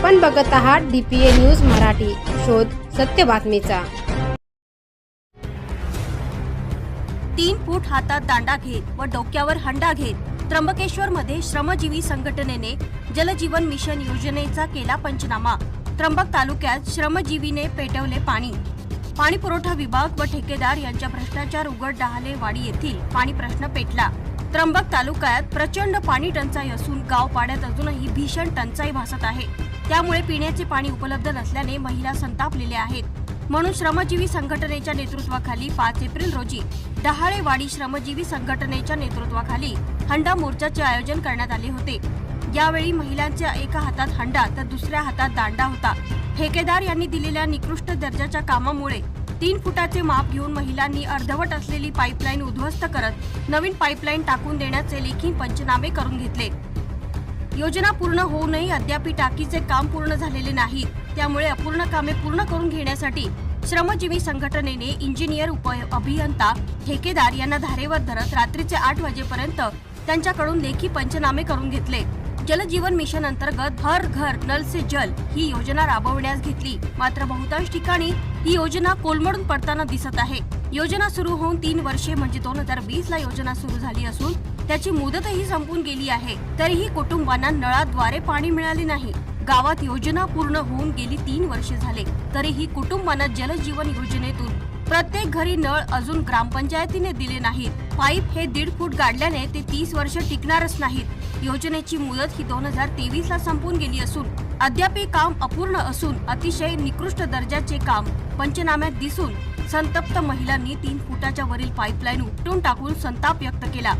आपण बघत आहात डीपीए न्यूज मराठी. शोध सत्य बातमीचा. तीन फूट हातात दांडा घेत व डोक्यावर हंडा घेत त्र्यंबकेश्वर मध्ये श्रमजीवी संघटनेने जलजीवन मिशन योजनेचा केला पंचनामा. त्र्यंबक तालुक्यात श्रमजीवीने पेटवले पाणी. पाणी पुरवठा विभाग व ठेकेदार यांच्या भ्रष्टाचार उघड डहाले वाडी येथील पाणी प्रश्न पेटला. त्र्यंबक तालुक्यात प्रचंड पाणी टंचाई असून गाव पाड्यात अजूनही भीषण टंचाई भासत आहे. त्यामुळे पिण्याचे पाणी उपलब्ध नसल्याने महिला संतापलेल्या आहेत. म्हणून श्रमजीवी संघटनेच्या नेतृत्वाखाली पाच एप्रिल रोजी डहाळेवाडी श्रमजीवी संघटनेच्या नेतृत्वाखाली हंडा मोर्चाचे आयोजन करण्यात आले होते. यावेळी महिलांच्या एका हातात हंडा तर दुसऱ्या हातात दांडा होता. ठेकेदार यांनी दिलेल्या निकृष्ट दर्जाच्या कामामुळे तीन फुटाचे माप घेऊन महिलांनी अर्धवट असलेली पाईपलाईन उद्ध्वस्त करत नवीन पाईपलाईन टाकून देण्याचे लेखी पंचनामे करून घेतले. योजना पूर्ण होऊनही अद्याप टाकीचे काम पूर्ण झालेले नाही. त्यामुळे अपूर्ण कामे पूर्ण करून घेण्यासाठी श्रमजीवी संघटनेने इंजिनियर उप अभियंता ठेकेदार यांना धारेवर धरत रात्रीचे आठ वाजेपर्यंत त्यांच्याकडून लेखी पंचनामे करून घेतले. जलजीवन मिशन अंतर्गत हर घर नल से जल ही योजना राबवण्यास घेतली. मात्र बहुतांश ठिकाणी ही योजना कोलमडून पडताना दिसत आहे. योजना सुरू होऊन तीन वर्षे म्हणजे दोन हजार वीस ला योजना सुरू झाली असून त्याची मुदतही संपून गेली आहे. तरीही कुटुंबांना नळाद्वारे पाणी मिळाले नाही. गावात योजना पूर्ण होऊन गेली तीन वर्षे झाले. तरीही कुटुंबांना जलजीवन योजनेतून प्रत्येक घरी नळ अजून ग्रामपंचायतीने दिले नाहीत. पाईप हे दीड फूट गाडल्याने ते तीस वर्ष टिकणारच नाहीत. योजनेची मुदत ही दोन हजार तेवीस ला संपून गेली असून अद्याप काम अपूर्ण असून अतिशय निकृष्ट दर्जाचे काम पंचनाम्यात दिसून संतप्त महिलांनी तीन फुटाच्या वरील पाईपलाईन उपटून टाकून संताप व्यक्त केला.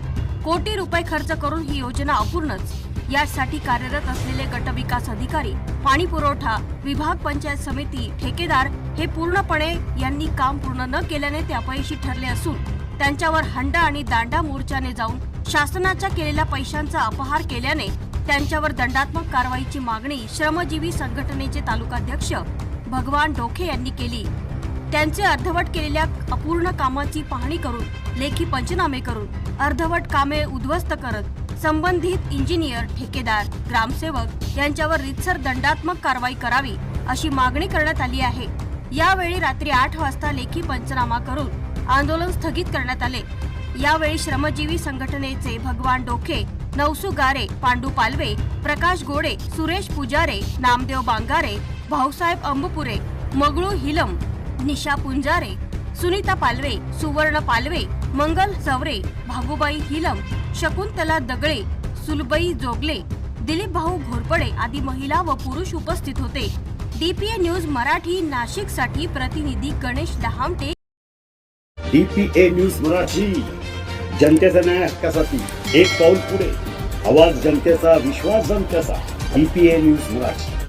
कोटी रुपये खर्च करून ही योजना अपूर्णच. यासाठी कार्यरत असलेले गटविकास अधिकारी पाणी पुरवठा विभाग पंचायत समिती ठेकेदार हे पूर्णपणे यांनी काम पूर्ण न केल्याने ते अपयशी ठरले असून त्यांच्यावर हंडा आणि दांडा मोर्चाने जाऊन शासनाच्या केलेल्या पैशांचा अपहार केल्याने त्यांच्यावर दंडात्मक कारवाईची मागणी श्रमजीवी संघटनेचे तालुकाध्यक्ष भगवान डोखे यांनी केली. त्यांचे अर्धवट केलेल्या अपूर्ण कामाची पाहणी करून लेखी पंचनामे करून अर्धवट कामे उद्ध्वस्त करत संबंधित इंजिनियर ठेकेदार ग्रामसेवक यांच्यावर रितसर दंडात्मक कारवाई करावी अशी मागणी करण्यात आली आहे. यावेळी रात्री आठ वाजता लेखी पंचनामा करून आंदोलन स्थगित करण्यात आले. यावेळी श्रमजीवी संघटनेचे भगवान डोके नवसू गारे पांडू पालवे प्रकाश गोडे सुरेश पुजारे नामदेव बांगारे भाऊसाहेब अंबपुरे मगळू हिलम निशा पुंजारे सुनीता पालवे सुवर्ण पालवे मंगल चवरे भागुबाई हिलम शकुंतला दगळे सुलबई जोगले दिलीप भाऊ घोरपडे आदी महिला व पुरुष उपस्थित होते. डीपीए न्यूज मराठी नाशिकसाठी प्रतिनिधी गणेश लहामटे डीपीए न्यूज मराठी जनतेचा न्याय हक्कासाठी एक पाऊल पुढे. आवाज जनतेचा विश्वास जनतेचा. DPA news Marathi.